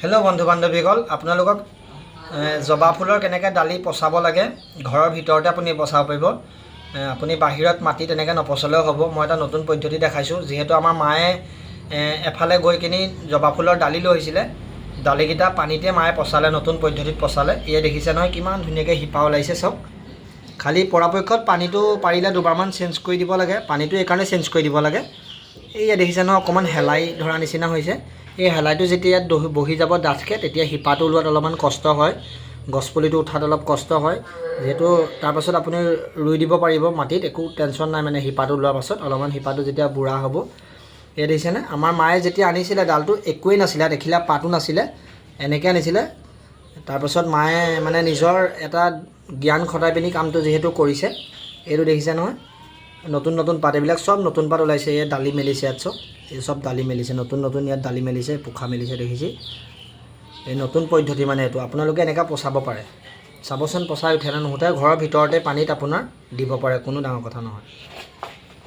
Hello' বন্ধু বান্ধৱীসকল আপোনালোকক জবা ফুলৰ কেনেকৈ ডালি পচাব লাগে, ঘৰৰ ভিতৰতে আপুনি পচাব পাৰিব। আপুনি বাহিৰত মাটি তেনেকৈ নপচালেও হ'ব। মই এটা নতুন পদ্ধতি দেখাইছোঁ, যিহেতু আমাৰ মায়ে এফালে গৈ কিনি জবা ফুলৰ ডালি লৈ আহিছিলে। ডালিকেইটা পানীতে মায়ে পচালে, নতুন পদ্ধতিত পচালে। এয়া দেখিছে নহয়, কিমান ধুনীয়াকৈ শিপা ওলাইছে চাওক। খালি পৰাপক্ষত পানীটো পাৰিলে দুবাৰমান চেঞ্জ কৰি দিব লাগে। পানীটো এইকাৰণে চেঞ্জ কৰি দিব লাগে। এইয়া দেখিছে নহয় অকণমান শেলাই ধৰা নিচিনা হৈছে। এই শেলাইটো যেতিয়া দহি- বহি যাব ডাঠকৈ তেতিয়া শিপাটো ওলোৱাত অলপমান কষ্ট হয়। গছপুলিটো উঠাত অলপ কষ্ট হয়। যিহেতু তাৰপাছত আপুনি ৰুই দিব পাৰিব মাটিত একো টেনশ্যন নাই মানে শিপাটো ওলোৱাৰ পাছত। অলপমান শিপাটো যেতিয়া বুঢ়া হ'ব। এই দেখিছেনে? আমাৰ মায়ে যেতিয়া আনিছিলে ডালটো একোৱেই নাছিলে দেখিলে পাতো নাছিলে এনেকৈ আনিছিলে। তাৰপাছত মায়ে মানে নিজৰ এটা জ্ঞান খটাই পিনি কামটো যিহেতু কৰিছে। এইটো দেখিছে নহয়? নতুন নতুন পাত এইবিলাক চব নতুন পাত ওলাইছে, ইয়াত দালি মেলিছে ইয়াত চব। এই চব দালি মেলিছে, নতুন নতুন ইয়াত দালি মেলিছে, পোখা মেলিছে দেখিছে। এই নতুন পদ্ধতি মানে এইটো। আপোনালোকে এনেকৈ পচাব পাৰে। চাবচোন, পচাই উঠে নুঠে, ঘৰৰ ভিতৰতে পানীত আপোনাৰ দিব পাৰে, কোনো ডাঙৰ কথা নহয়।